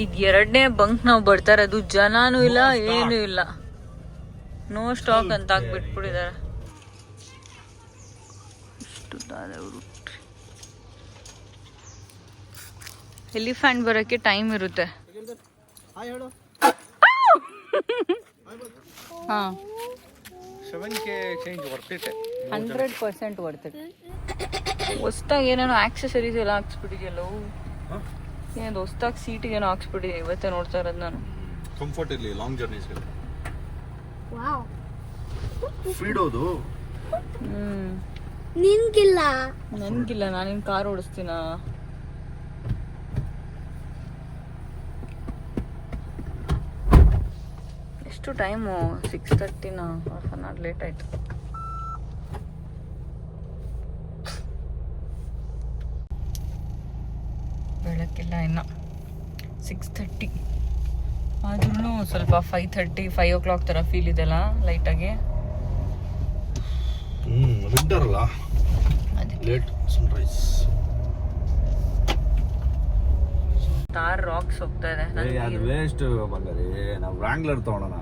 ಈಗ ಎರಡನೇ ಬಂಕ್ ನಾವು ಬರ್ತಾರೆ ಅದು ಜನನೂ ಇಲ್ಲ ಏನು ಇಲ್ಲ. ನೋ ಸ್ಟಾಕ್ ಅಂತ ಹಾಕ್ಬಿಟ್ಬಿಟ್ಟಿದ್ದಾರೆ. ಎಲಿಫ್ಯಾಂಟ್ ಬರೋಕ್ಕೆ ಟೈಮ್ ಇರುತ್ತೆ. ಹಾಂ. ಹಂಡ್ರೆಡ್ ಪರ್ಸೆಂಟ್ ಹೊಡ್ತೈತೆ ಹೊಸ್ದಾಗಿ ಏನೇನೋ ಆಕ್ಸೆಸರೀಸ್ ಎಲ್ಲ ಹಾಕ್ಸ್ಬಿಟ್ಟಿದ್ಯಲ್ಲ. ಏನು ಹೊಸ್ದಾಗಿ ಸೀಟಿಗೆ ಏನೋ ಹಾಕ್ಸ್ಬಿಟ್ಟಿದೆ ಇವತ್ತೇ ನೋಡ್ತಾ ಇರೋದು ನಾನು. ಕಂಫರ್ಟ್ ಇರಲಿ ಲಾಂಗ್ ಜರ್ನೀಸ್ಗೆ ವಾವ್. ಫ್ರೀಡೋದು ಹ್ಮ್. ನಿನ್ಗಿಲ್ಲ? ನನ್ಗಿಲ್ಲ ನಾನಿನ್ ಕಾರ್ ಓಡಿಸ್ತೀನ? ಎಷ್ಟು ಟೈಮು ಸಿಕ್ಸ್ ತರ್ಟಿನ ಹಾಫ್ ಅನ್ ಅವರ್ ಲೇಟ್ ಆಯ್ತು. ಬೆಳಕಿಲ್ಲ ಇನ್ನು. ಸಿಕ್ಸ್ ತರ್ಟಿ ಆದ್ರೂ ಸ್ವಲ್ಪ five thirty five o'clock ಥರ ಫೀಲ್ ಇದೆಲ್ಲ ಲೈಟಾಗಿ ತಾರ್ ರಾಕ್ಸ್ ಹೋಗ್ತಾ ಇದೆ. ಅದು ವೇಸ್ಟ್ ಬಂದರೆ ನಾವು ವ್ರಾಂಗ್ಲರ್ ತಗೊಳ್ಳೋಣ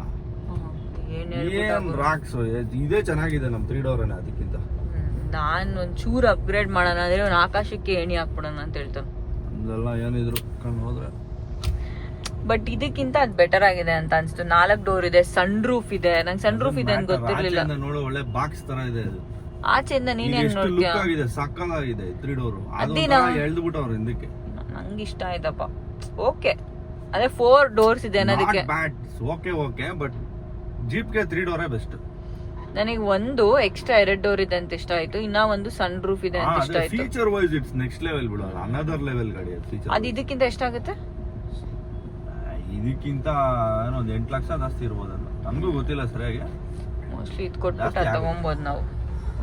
ಏನು ರಾಕ್ಸ್ ಇದೇ ಚೆನ್ನಾಗಿದೆ ನಮ್ಮ ತ್ರೀ ಡೋರ್ ಅದಕ್ಕಿಂತ. ನಾನು ಒಂಚೂರು ಅಪ್ಗ್ರೇಡ್ ಮಾಡೋಣ ಅಂದ್ರೆ ಒಂದು ಆಕಾಶಕ್ಕೆ ಏಣಿ ಹಾಕ್ಬಿಡೋಣ ಅಂತ ಹೇಳ್ತಾನೆ. ನಮ್ದೆಲ್ಲ ಏನಿದ್ರು ಕಣ್ಣು ಹೋದ್ರೆ. ಬಟ್ ಇದಕ್ಕಿಂತ ಅದು ಬೆಟರ್ ಆಗಿದೆ ಅಂತ ಅನ್ಸ್ತು. ನಾಲ್ಕು ಡೋರ್ ಇದೆ ಸನ್ ರೂಫ್ ಇದೆ. ನಂಗೆ ಸನ್ ರೂಫ್ ಇದೆ ಅಂತ ಗೊತ್ತಿರ್ಲಿಲ್ಲ. ನೋಡು ಒಳ್ಳೆ ಬಾಕ್ಸ್ ತರ ಇದೆ ಅದು ಆಚೆಯಿಂದ ನೀನ್ ನೀನೇನ್ ನೋಡ್ತೀಯ? ಆಗಿದೆ ತ್ರೀ ಡೋರ್ ಅದೇ ಅದು ನಾವು- ಎಳ್ದು ಬಿಟ್ಟವ್ರು ಹಿಂದಕ್ಕೆ. ನಂಗೆ ಇಷ್ಟ ಆಯ್ತಪ್ಪ. ಓಕೆ ಅದೇ ಫೋರ್ ಡೋರ್ಸ್ ಇದೆ ಅನ್ನೋದಕ್ಕೆ. ಓಕೆ ಓಕೆ ಬಟ್ ಜೀಪ್ಗೆ ತ್ರೀ ಡೋರೇ ಬೆಸ್ಟ್ ನನಗೆ ಒಂದು ಎಕ್ಸ್ಟ್ರಾ ಎರಡ್ ಡೋರ್ ಇದೆ ಅಂತ ಇಷ್ಟ ಆಯ್ತು. ಇನ್ನ ಒಂದು ಸನ್ ರೂಫ್ ಇದೆ ಅಂತ ಇಷ್ಟ ಆಯ್ತು. Feature wise it's next level ಬಿಡು ಅನದರ್ ಲೆವೆಲ್ ಗಾಡಿ ಫೀಚರ್ ಅದು ಇದಕ್ಕಿಂತ ಎಷ್ಟಾಗುತ್ತೆ ಇದಕ್ಕಿಂತ ಏನೋ ಒಂದು ಎಂಟು ಲಕ್ಷ ಜಾಸ್ತಿ ಇರ್ಬೋದಲ್ಲ. ನಮಗೂ ಗೊತ್ತಿಲ್ಲ ಸರಿಯಾಗಿ. ಮೋಸ್ಟ್ಲಿ ಇದು ಕೊಟ್ಬಿಟ್ಟು ತಗೊಂಬೋದು ನಾವು.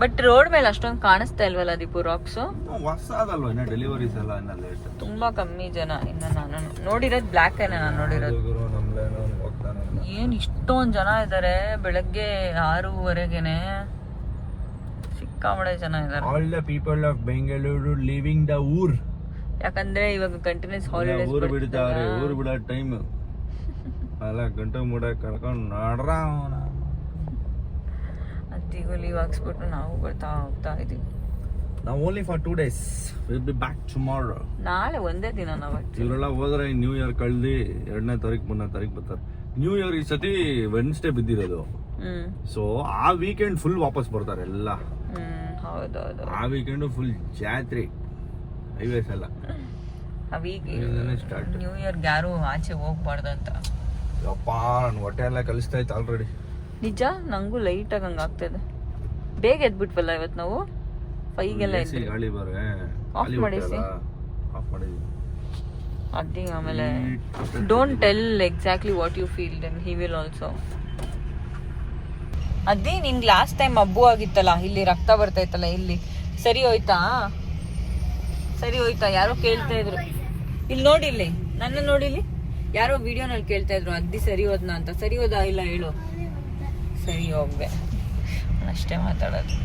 ಬಟ್ ರೋಡ್ ಮೇಲೆ ಅಷ್ಟೊಂದು ಕಾಣಿಸ್ತಾ ಇಲ್ವಲ್ಲ ದೀಪು ರಾಕ್ಸ್ ಹೊಸದಲ್ವಾ ಇನ್ನ ಡೆಲಿವರೀಸ್ ಎಲ್ಲ ಇನ್ನ ಲೇಟ್ ತುಂಬಾ ಕಮ್ಮಿ ಜನ ಇನ್ನ ನಾನು ನೋಡಿರೋದು ಬ್ಲ್ಯಾಕ್ ಏನ ನಾನು ನೋಡಿರೋದು? ಏನ್ ಇಷ್ಟೊಂದು ಜನ ಇದಾರೆ ಬೆಳಗ್ಗೆ ಆರೂವರೆಗೆನೆ ಸಿಕ್ಕಾಬಡೆ ಜನ ಇದಾರೆ. All the people of Bengaluru living the ಊರ್. ಯಾಕಂದ್ರೆ ಇವಾಗ ಕಂಟಿನ್ಯೂಸ್ ಊರು ಹಾಲಿಡೇಸ್ ಬಿಡ್ತಾರೆ ಊರು ಬಿಡೋ ಟೈಮ್ ಅಲ್ಲ ಗಂಟೆ ಮೂಡ ಕಳ್ಕೊಂಡು ನಡ್ರ ಅವ್ನ. ಅತ್ತಿಗೂ ಲೀವ್ ಹಾಕ್ಸ್ಬಿಟ್ಟು ನಾವು ಬರ್ತಾ ಹೋಗ್ತಾ ಇದೀವಿ. ನಾವು only for two days will be back tomorrow ನಾಳೆ ಒಂದೇ ದಿನ ನಾವು ಇವರೆಲ್ಲ ಹೋದ್ರೆ ನ್ಯೂ ಇಯರ್ ಕಳ್ದಿ ಎರಡನೇ ತಾರೀಕು ಮೂರನೇ ತಾರೀಕು ಬರ್ತಾರೆ. ನ್ಯೂ ಇಯರ್ ಈ ಸತಿ ವೆನ್ಸ್ಡೇ ಬಿದ್ದಿರೋದು. ಸೊ ಆ ವೀಕೆಂಡ್ ಫುಲ್ ವಾಪಸ್ ಬರ್ತಾರೆ ಎಲ್ಲ. ಹೌದೌದು. ಆ ವೀಕೆಂಡ್ ಫುಲ್ ಜಾತ್ರೆ. ಹೈವೇಸ್ ಎಲ್ಲ. ವೀಕೆಂಡ್ ಇಲ್ಲಿಂದನೇ start. ನ್ಯೂ ಇಯರ್ ಯಾರು ಆಚೆ ಹೋಗ್ಬಾರ್ದಂತ ಯಪ್ಪ ನನ್ನ ಹೊಟ್ಟೆ ಎಲ್ಲ ಕಲಿಸ್ತಾ ಇತ್ತು ಆಲ್ರೆಡಿ ನಿಜ? ನಂಗೂ ಲೈಟ್ ಆಗಿ ಹಂಗ ಆಗ್ತದೆ ಬೇಗ ಎದ್ಬಿಟ್ವಲ್ಲ ಇವತ್ ನಾವು? ಫೈಗೆಲ್ಲ ಮಾಡಿಸಿ. ಆಫ್ ಮಾಡಿದ್ವಿ ಅದಿ ಆಮೇಲೆ don't tell exactly what you feel then he will also ಅದೇ ನಿಂಗೆ ಲಾಸ್ಟ್ ಟೈಮ್ ಹಬ್ಬು ಆಗಿತ್ತಲ್ಲ ಇಲ್ಲಿ ರಕ್ತ ಬರ್ತೈತಲ್ಲ ಇಲ್ಲಿ. ಸರಿ ಹೋಯ್ತಾ? ಸರಿ ಹೋಯ್ತಾ? ಯಾರೋ ಕೇಳ್ತಾ ಇದ್ರು. ಇಲ್ಲಿ ನೋಡಿಲ್ಲಿ ನನ್ನ ನೋಡಿಲಿ ಯಾರೋ ವಿಡಿಯೋನಲ್ಲಿ ಕೇಳ್ತಾ ಇದ್ರು ಅದ್ದಿ ಸರಿ ಹೋದ್ನಾ ಅಂತ. ಸರಿ ಹೋದಾ? ಇಲ್ಲ ಹೇಳು. ಸರಿ ಹೋಗ್ದೆ ಅಷ್ಟೇ ಮಾತಾಡೋದು.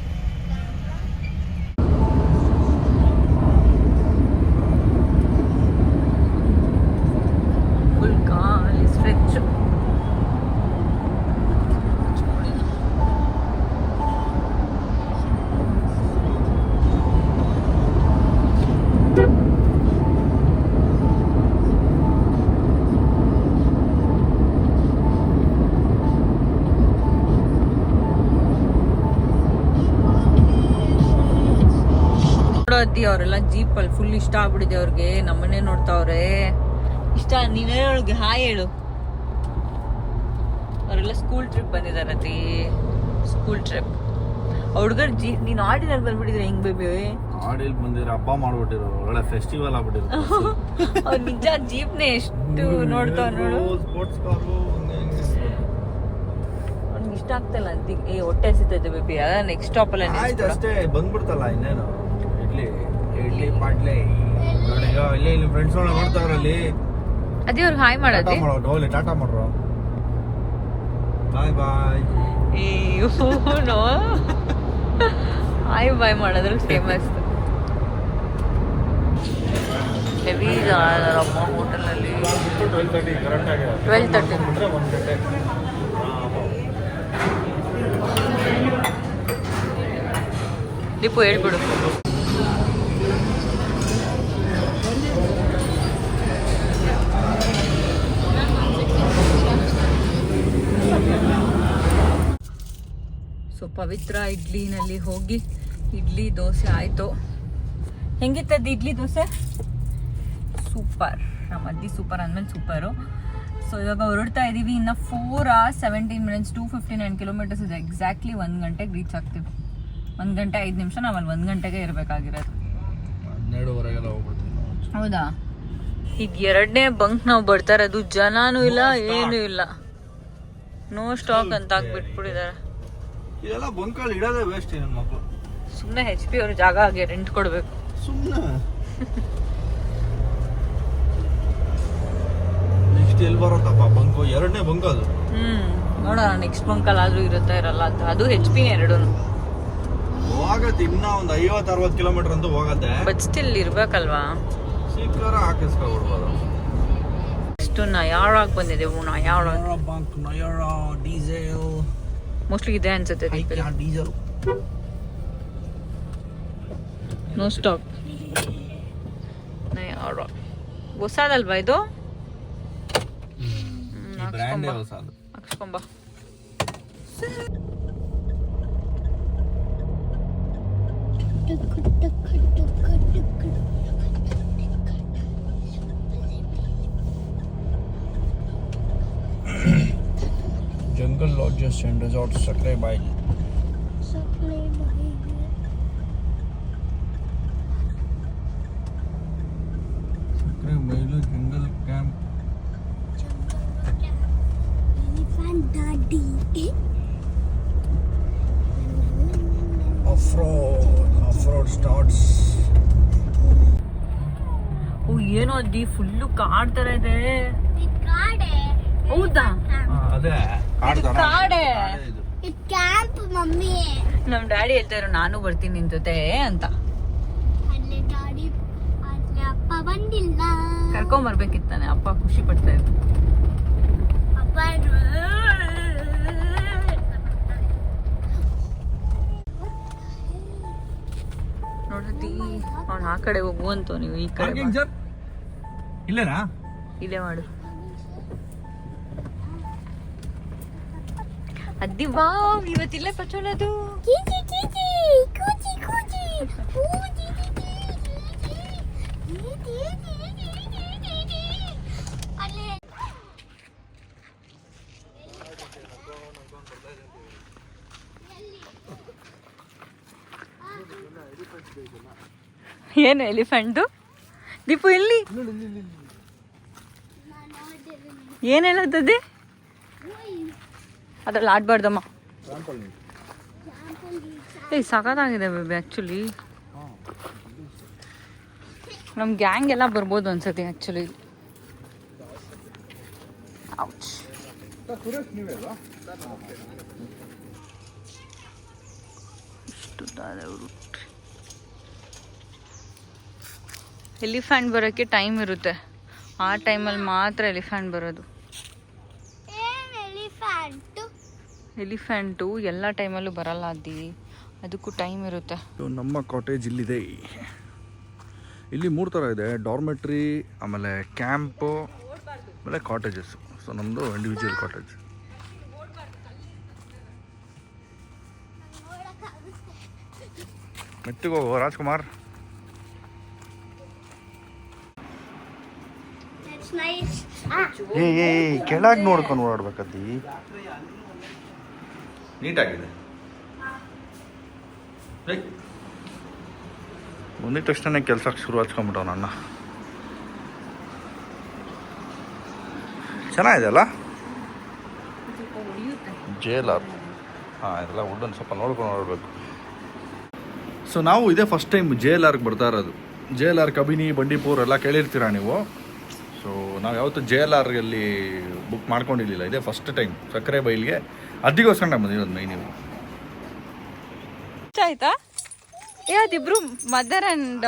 ನೋಡೋದಿ ಅವರೆಲ್ಲ ಜೀಪಲ್ಲಿ ಫುಲ್ ಇಷ್ಟ ಆಗ್ಬಿಡಿದೆ ಅವ್ರಿಗೆ ನಮ್ಮನ್ನೇ ನೋಡ್ತಾವ್ರೆ ಇಷ್ಟ ನೀನೇ ಅವಳಿಗೆ ಹಾಯ್ ಹೇಳು ಅವರೆಲ್ಲ ಸ್ಕೂಲ್ ಟ್ರಿಪ್ ಬಂದಿದ್ದಾರೆ ಅತಿ ಸ್ಕೂಲ್ ಟ್ರಿಪ್ ಹುಡುಗರು ಜೀ ನೀನು ಆರ್ಡಿನರ್ ಬಂದ್ಬಿಟ್ಟಿದ್ರೆ ಹೆಂಗ್ ಬೇಬಿ ಆಡಿಲ್ ಬಂದಿರೋ ಹಬ್ಬ ಮಾಡ್ಬಿಟ್ಟಿರೋರು ಒಳ್ಳೆ ಫೆಸ್ಟಿವಲ್ ಆಗ್ಬಿಟ್ಟಿರೋ ಅವ್ರು ನಿಜ ಜೀಪ್ನೇ ಎಷ್ಟು ನೋಡ್ತಾವ್ ನೋಡು ಸ್ಪೋರ್ಟ್ಸ್ ಕಾರು ಇಷ್ಟ ಆಗ್ತಲ್ಲ ಅಂತ ಏ ಹೊಟ್ಟೆ ಹಸಿತೈತೆ ಬೇಬಿ ನೆಕ್ಸ್ಟ್ ಸ್ಟಾಪ್ ಅಲ್ಲ ಅಷ್ಟೇ ಬಂದ್ಬಿಡ್ತಲ್ಲ ಇನ್ನೇನು ಇಡ್ಲಿ ಇಡ್ಲಿ ಪಾಟ್ಲೆ. ಇಲ್ಲೇ ಇಲ್ಲಿ ಫ್ರೆಂಡ್ಸ್ ನೋಡ್ತಾವ್ರ ಅಲ್ಲಿ ಅದೇ ಅವ್ರಿಗೆ ಹಾಯ್ ಮಾಡೋದಿ. ಮಾಡೋ ಡೋಲಿ ಟಾಟಾ ಮಾಡ್ರು. ಬಾಯ್ ಬಾಯ್. ಇವನು ಹಾಯ್ ಬಾಯ್ ಮಾಡೋದ್ರಲ್ಲಿ ಫೇಮಸ್ ಹೆವಿ ಅಮ್ಮ ಹೋಟೆಲಲ್ಲಿ ಟ್ವೆಲ್ ತರ್ಟಿ ಟ್ವೆಲ್ ತರ್ಟಿ ಬಿಟ್ರೆ ಒಂದು ಗಂಟೆ ದೀಪು ಹೇಳ್ಬಿಡು ಸೊ ಪವಿತ್ರ ಇಡ್ಲಿನಲ್ಲಿ ಹೋಗಿ ಇಡ್ಲಿ ದೋಸೆ ಆಯಿತು. ಹೆಂಗಿತ್ತದ್ದು ಇಡ್ಲಿ ದೋಸೆ? ಸೂಪರ್. ನಮ್ಮ ಅಜ್ಜಿ ಸೂಪರ್ ಅಂದ್ಮೇಲೆ ಸೂಪರು. ಸೊ ಇವಾಗ ಹೊರಡ್ತಾ ಇದ್ದೀವಿ ಇನ್ನು four hours seventeen minutes two fifty nine kilometres ಇದೆ. ಎಕ್ಸಾಕ್ಟ್ಲಿ ಒಂದು ಗಂಟೆಗೆ ರೀಚ್ ಆಗ್ತೀವಿ. ಒಂದು ಗಂಟೆ ಐದು ನಿಮಿಷ ನಾವಲ್ಲಿ ಒಂದು ಗಂಟೆಗೆ ಇರಬೇಕಾಗಿರೋದು. ಹೌದಾ? ಈಗ ಎರಡನೇ ಬಂಕ್ ನಾವು ಬರ್ತಾ ಇರೋದು. ಜನನೂ ಇಲ್ಲ ಏನೂ ಇಲ್ಲ. ನೋ ಸ್ಟಾಕ್ ಅಂತ ಹಾಕ್ಬಿಟ್ಬಿಟ್ಟಿದ್ದಾರೆ. ಇದೆಲ್ಲ ಬಂಕಲ್ಲಿ ಇಡೋದೇ ವೇಸ್ಟ್ ನನ್ನ ಮಕ್ಕಳು ಸುಮ್ಮನೆ ಹೆಚ್ ಪಿ ಅವ್ರ ಜಾಗ ಆಗಿ ರೆಂಟ್ ಕೊಡಬೇಕು. ಸುಮ್ಮನೆ ನೆಕ್ಸ್ಟ್ ಎಲ್ಲಿ ಬರುತ್ತಪ್ಪ ಬಂಕು? ಎರಡನೇ ಬಂಕ್ ಅದು. ಹ್ಮ್ ನೋಡೋಣ ನೆಕ್ಸ್ಟ್ ಬಂಕಲ್ಲಿ ಆದ್ರೂ ಇರುತ್ತಾ ಇರಲ್ಲ ಅಂತ. ಅದು ಹೆಚ್ ಪಿ ಎರಡೂ. ಹೋಗತ್ತೆ ಇನ್ನ ಒಂದು ಐವತ್ತು ಅರವತ್ತು ಕಿಲೋಮೀಟರ್ ಅಂತೂ ಹೋಗತ್ತೆ. But still ಇರ್ಬೇಕಲ್ವಾ? ಸಿಕ್ಕರ ಹಾಕಿಸ್ಕೊಬಿಡ್ಬೋದು ಇಷ್ಟು ನಯಾಳಾಗಿ ಬಂದಿದೆವು Nayara bunk Nayara diesel mostly ಇದೆ ಅನ್ಸುತ್ತೆ ಡೀಸೆಲ್ ನೋ ಸ್ಟಾಕ್ ನಯಾರಾ ಹೊಸದಲ್ವಾ ಇದು ಬ್ರ್ಯಾಂಡೇ ಹೊಸ ಅದು ಹಾಕ್ಸ್ಕೊಂಬ ಜಂಗಲ್ ಲಾಡ್ಜಸ್ ಅಂಡ್ ರೆಸಾರ್ಟ್ ಸಕ್ಕರೆ ಬಾಯಿ Sakrebailu jungle camp off road off road starts ಓ ಏನೋ ಅದ್ದಿ ಫುಲ್ಲು ಕಾಡ್ ತರ ಇದೆ ಹೌದಾ ಅದೇ. ಕಾಡು ತರ. ಕಾಡೆ. ಕಾಡೆ. Camp mummy. ನಮ್ ಡ್ಯಾಡಿ ಹೇಳ್ತಾ ಇರೋ ನಾನು ಬರ್ತೀನಿ ನಿನ್ ಜೊತೆ ಅಂತ. ಅಲ್ಲಿ ಗಾಡಿ ಅಲ್ಲಿ ಅಪ್ಪ ಬಂದಿಲ್ಲ. ಕರ್ಕೊಂಡ್ ಬರ್ಬೇಕಿತ್ತಾನೆ ಅಪ್ಪ ಖುಷಿ ಪಡ್ತಾ ಇದ್ರು. ಅಪ್ಪ ನೋಡತಿ ಅವ್ನು ಆ ಕಡೆ ಹೋಗು ಅಂತ ನೀವು ಈ ಕಡೆ? ಇಲ್ಲೇನಾ? ಇಲ್ಲೇ ಮಾಡು. ಅದ್ದಿ ವಾವ್ ಇವತ್ತಿಲ್ಲೇ ಪಚೋಲದು ಕೀಚಿ ಕೀಚಿ. ಕೂಚಿ ಕೂಚಿ ಕೂಚಿ ಅಲ್ಲಿ. ಏನು ಎಲಿಫೆಂಟ್ದು ದೀಪು ಎಲ್ಲಿ ಏನ್ ಹೇಳತ್ತದ್ದಿ ಅದ್ರಲ್ಲಿ ಆಡ್ಬಾರ್ದಮ್ಮ. ಏಯ್ ಸಖತ್ತಾಗಿದೆ ಬೇಬಿ ಆ್ಯಕ್ಚುಲಿ ನಮ್ಮ ಗ್ಯಾಂಗ್ ಎಲ್ಲ ಬರ್ಬೋದು ಅನ್ಸತಿ ಆ್ಯಕ್ಚುಲಿ ಎಲಿಫ್ಯಾಂಟ್ ಬರೋಕ್ಕೆ ಟೈಮ್ ಇರುತ್ತೆ. ಆ ಟೈಮಲ್ಲಿ ಮಾತ್ರ ಎಲಿಫ್ಯಾಂಟ್ ಬರೋದು ಏನ್ ಎಲಿಫೆಂಟ್ ಎಲಿಫೆಂಟು ಎಲ್ಲ ಟೈಮಲ್ಲೂ ಬರಲ್ಲ ಅದಿ ಅದಕ್ಕೂ ಟೈಮ್ ಇರುತ್ತೆ. ನಮ್ಮ ಕಾಟೇಜ್ ಇಲ್ಲಿದೆ. ಇಲ್ಲಿ ಮೂರು ಥರ ಇದೆ. ಡಾರ್ಮೆಟ್ರಿ ಆಮೇಲೆ ಕ್ಯಾಂಪು ಆಮೇಲೆ ಕಾಟೇಜಸ್ಸು ಸೊ ನಮ್ಮದು ಇಂಡಿವಿಜುವಲ್ ಕಾಟೇಜ್. ಮೆತ್ತಿಗೆ ಹೋಗು ರಾಜ್ಕುಮಾರ್. ಏ ಕೆಳಗೆ ನೋಡ್ಕೊಂಡು ಓಡಾಡ್ಬೇಕದ್ದಿ ನೀಟಾಗಿದೆ. ಬಂದಿದ ತಕ್ಷಣ ಕೆಲಸಕ್ಕೆ ಶುರು ಹಚ್ಕೊಂಬಿಟ್ಟವ್ ನನ್ನ. ಚೆನ್ನಾಗಿದೆ ಅಲ್ಲ? ಜೇಲರ್ ಹಾಂ ಇದೆಲ್ಲ ವುಡನ್ ಸ್ವಲ್ಪ ನೋಡ್ಕೊಂಡು ನೋಡಬೇಕು. ಸೊ ನಾವು ಇದೇ ಫಸ್ಟ್ ಟೈಮ್ ಜೆ ಎಲ್ ಆರ್ಗೆ ಬರ್ತಾ ಇರೋದು. J L R Kabini Bandipur ಎಲ್ಲ ಕೇಳಿರ್ತೀರಾ ನೀವು? ಸೊ ನಾವು ಯಾವತ್ತೂ ಜೆ ಎಲ್ ಆರ್ಗಲ್ಲಿ ಬುಕ್ ಮಾಡ್ಕೊಂಡಿರಲಿಲ್ಲ. ಇದೇ ಫಸ್ಟ್ ಟೈಮ್ ಸಕ್ಕರೆ ಬೈಲ್ಗೆ ಅದಕ್ಕೋಸ್ಕರ ನಾನು ಬಂದಿರೋದು ನೀವು ಇಷ್ಟ ಆಯ್ತಾ? ಅದಿಬ್ರು ಮದರ್ ಅಂಡ್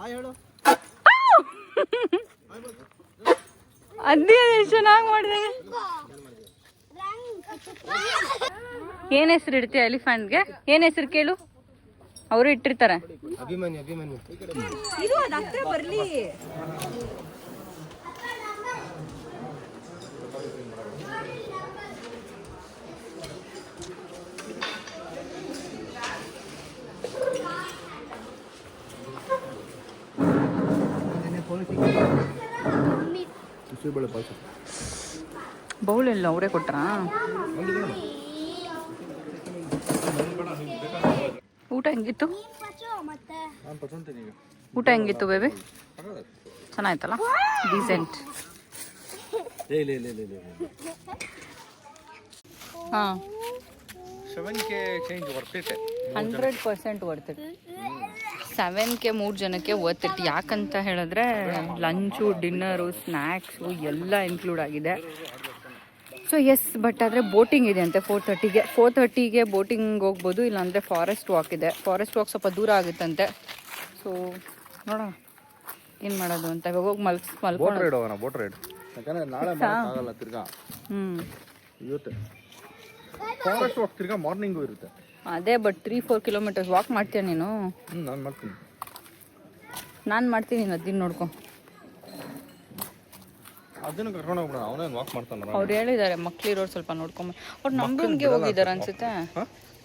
ಹಾಯ್ ಹೇಳು ಅದೇ ಎಷ್ಟು ಚೆನ್ನಾಗಿ ಮಾಡಿದೆ ಏನ್ ಹೆಸರು ಇಡ್ತೀಯ ಎಲಿಫೆಂಟ್ಗೆ? ಏನ್ ಹೆಸರು ಕೇಳು. ಅವರು ಇಟ್ಟಿರ್ತಾರೆ. ಅಭಿಮನ್ಯು ಅಭಿಮನ್ಯು. ಬಿಸಿಬೇಳೆ ಪಾಯಸ ಬೌಲ್ ಎಲ್ಲ ಅವರೇ ಕೊಟ್ರಾ? ಊಟ ಹೆಂಗಿತ್ತು? ಪಚೋ ಮತ್ತೆ ನಾನು ಪಸಂತೀನಿ ಈಗ ಊಟ ಹೆಂಗಿತ್ತು ಬೇಬಿ? ಚೆನ್ನಾಯ್ತಲ್ಲ? ಡೀಸೆಂಟ್ ಹಾಂ. ಇಲ್ಲ ಇಲ್ಲ ಇಲ್ಲ ಇಲ್ಲ ಹಾ seven K change ವರ್ತಿಟ್ಟೆ hundred percent worth it seven K ಮೂರು ಜನಕ್ಕೆ ಓದ್ತಿರ್ತಿ. ಯಾಕಂತ ಹೇಳಿದ್ರೆ ಲಂಚು ಡಿನ್ನರು ಸ್ನ್ಯಾಕ್ಸು ಎಲ್ಲ ಇನ್ಕ್ಲೂಡ್ ಆಗಿದೆ. ಸೊ ಎಸ್ ಬಟ್ ಆದರೆ ಬೋಟಿಂಗ್ ಇದೆ ಅಂತೆ ಫೋರ್ ತರ್ಟಿಗೆ ಫೋರ್ ತರ್ಟಿಗೆ ಬೋಟಿಂಗ್ ಹೋಗ್ಬೋದು ಇಲ್ಲಾಂದರೆ ಫಾರೆಸ್ಟ್ ವಾಕ್ ಇದೆ. ಫಾರೆಸ್ಟ್ ವಾಕ್ ಸ್ವಲ್ಪ ದೂರ ಆಗುತ್ತಂತೆ. ಸೊ ನೋಡೋಣ. ಏನು ಮಾಡೋದು ಅಂತ. ಇವಾಗ ಹೋಗಿ ಮಲ್ಸ್ ಮಲ್ಕೊಂಡು ಬೋಟ್ ರೈಡ್ ಹ್ಞೂ ಫಾರೆಸ್ಟ್ ವಾಕ್ ತಿರ್ಗಾ. ಮಾರ್ನಿಂಗು ಇರುತ್ತೆ. ಅದೇ but three four kilometres walk ಮಾಡ್ತೀಯ ನೀನು? ನಾನು ಮಾಡ್ತೀನಿ. ನಾನು ಮಾಡ್ತೀನಿ ನೀನು ಅದನ್ನ ನೋಡ್ಕೊ. ಅದನ್ನು ಕರ್ಕೊಂಡು ಹೋಗ್ಬಿಡ ಅವನೇನು ವಾಕ್ ಮಾಡ್ತಾನೆ ಅವ್ರು ಹೇಳಿದ್ದಾರೆ ಮಕ್ಳಿರೋರು ಸ್ವಲ್ಪ ನೋಡ್ಕೊಂಬ. ಅವ್ರು ನಮ್ಮ ರೂಮ್ಗೆ ಹೋಗಿದ್ದಾರೆ ಅನ್ಸುತ್ತೆ?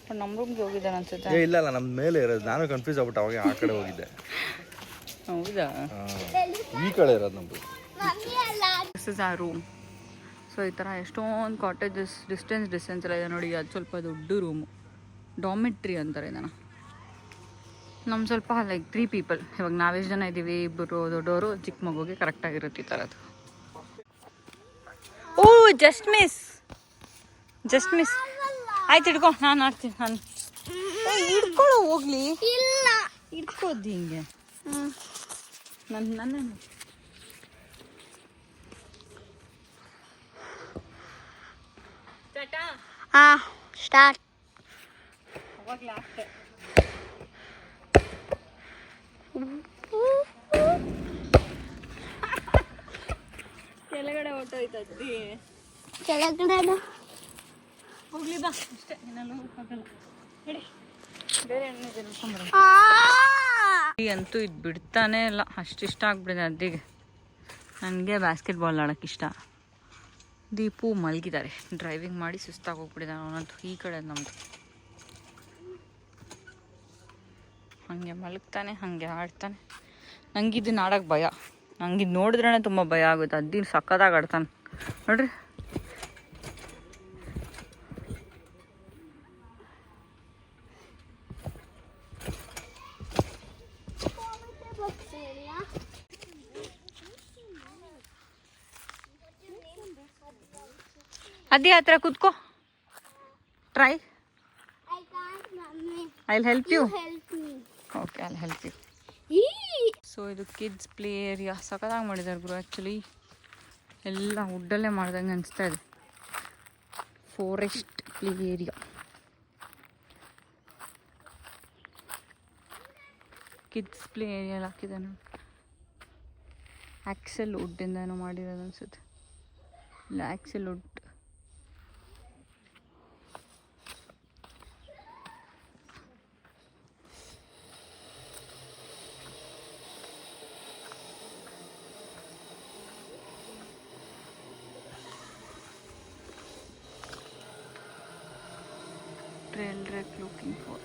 ಅವ್ರು ನಮ್ಮ ರೂಮ್ಗೆ ಹೋಗಿದ್ದಾರೆ ಅನ್ಸುತ್ತೆ? ಏ ಇಲ್ಲ ಇಲ್ಲ ನಮ್ಮ ಮೇಲೆ ಇರೋದು. ನಾನು ಕನ್ಫ್ಯೂಸ್ ಆಗ್ಬಿಟ್ಟು ಅವಾಗ ಆ ಕಡೆ ಹೋಗಿದ್ದೆ. ಹೌದಾ? ಈ ಕಡೆ ಇರೋದು ನಮ್ಮದು this is a room so ಈ ಥರ ಎಷ್ಟೊಂದು ಕಾಟೇಜಸ್ ಡಿಸ್ಟೆನ್ಸ್ ಡಿಸ್ಟೆನ್ಸ್ ಎಲ್ಲ ಇದೆ ನೋಡಿ ಅದು ಸ್ವಲ್ಪ ದೊಡ್ಡ ರೂಮು ಡಾಮಿಟ್ರಿ ಅಂತಾರೆ ಇದನ್ನು. ನಮ್ಮ ಸ್ವಲ್ಪ ಲೈಕ್ ತ್ರೀ ಪೀಪಲ್ ಇವಾಗ ನಾವೆಷ್ಟು ಜನ ಇದ್ದೀವಿ ಇಬ್ಬರು ದೊಡ್ಡವರು ಚಿಕ್ಕ ಮಗುಗೆ ಕರೆಕ್ಟಾಗಿರುತ್ತೆ ಈ ಥರದ್ದು oh just miss just miss ಆಯ್ತು ಹಿಡ್ಕೊ ನಾನು ಆಡ್ತೀನಿ ನಾನು. ಹಿಡ್ಕೊಳ್ಳೋ ಹೋಗ್ಲಿ. ಇಲ್ಲ. ಹಿಡ್ಕೋದು ಹಿಂಗೆ. ನನ್ನ ನನ್ನ ಹಾಂ ಸ್ಟಾರ್ಟ್ ಕೆಳಗಡೆ ಹೊಟ್ಟೋಯ್ತದ್ದಿ ಕೆಳಗಡೆ ಹೋಗ್ಲಿ ಬಾ ಅಷ್ಟೇ. ಏನೆಲ್ಲ ಹೋಗಲ್ಲ ಹೇಳಿ ಬೇರೆ ಎಣ್ಣೆ ತಿಳ್ಕೊಂಬರ ಅಂತೂ ಇದು ಬಿಡ್ತಾನೆ ಇಲ್ಲ. ಅಷ್ಟು ಇಷ್ಟ ಆಗ್ಬಿಡಿದೆ ಅದ್ದಿಗೆ ನನಗೆ ಬ್ಯಾಸ್ಕೆಟ್ ಬಾಲ್ ಆಡೋಕೆ ಇಷ್ಟ. ದೀಪು ಮಲಗಿದ್ದಾರೆ ಡ್ರೈವಿಂಗ್ ಮಾಡಿ ಸುಸ್ತಾಗಿ ಹೋಗ್ಬಿಟ್ಟಿದ್ದಾನೆ ಅವನಂತೂ. ಈ ಕಡೆ ನಮ್ಮದು ಹಾಗೆ ಮಲಗ್ತಾನೆ ಹಾಗೆ ಆಡ್ತಾನೆ. ನಂಗೆ ಇದನ್ನ ಆಡೋಕ್ಕೆ ಭಯ. ನಂಗೆ ಇದು ನೋಡಿದ್ರೇ ತುಂಬ ಭಯ ಆಗುತ್ತೆ. ಅದ್ದಿನ ಸಕ್ಕದಾಗಿ ಆಡ್ತಾನೆ. ನೋಡ್ರಿ. ಅದೇ ಹತ್ರ ಕೂತ್ಕೋ. Try I help you I help you so ಇದು ಕಿಡ್ಸ್ ಪ್ಲೇ ಏರಿಯಾ ಸಖತ್ತಾಗಿ ಮಾಡಿದ್ದಾರೆ ಗುರು ಆ್ಯಕ್ಚುಲಿ ಎಲ್ಲ ವುಡ್ಡಲ್ಲೇ ಮಾಡ್ದಂಗೆ ಅನಿಸ್ತಾ ಇದೆ. Forest play area kids play ಏರಿಯಲ್ಲಿ ಹಾಕಿದೆ ಆ್ಯಕ್ಸೆಲ್ ವುಡ್ಡಿಂದ ಏನೋ ಮಾಡಿರೋದು ಅನಿಸುತ್ತೆ. ಇಲ್ಲ ಆ್ಯಕ್ಸೆಲ್ wood trail wreck looking for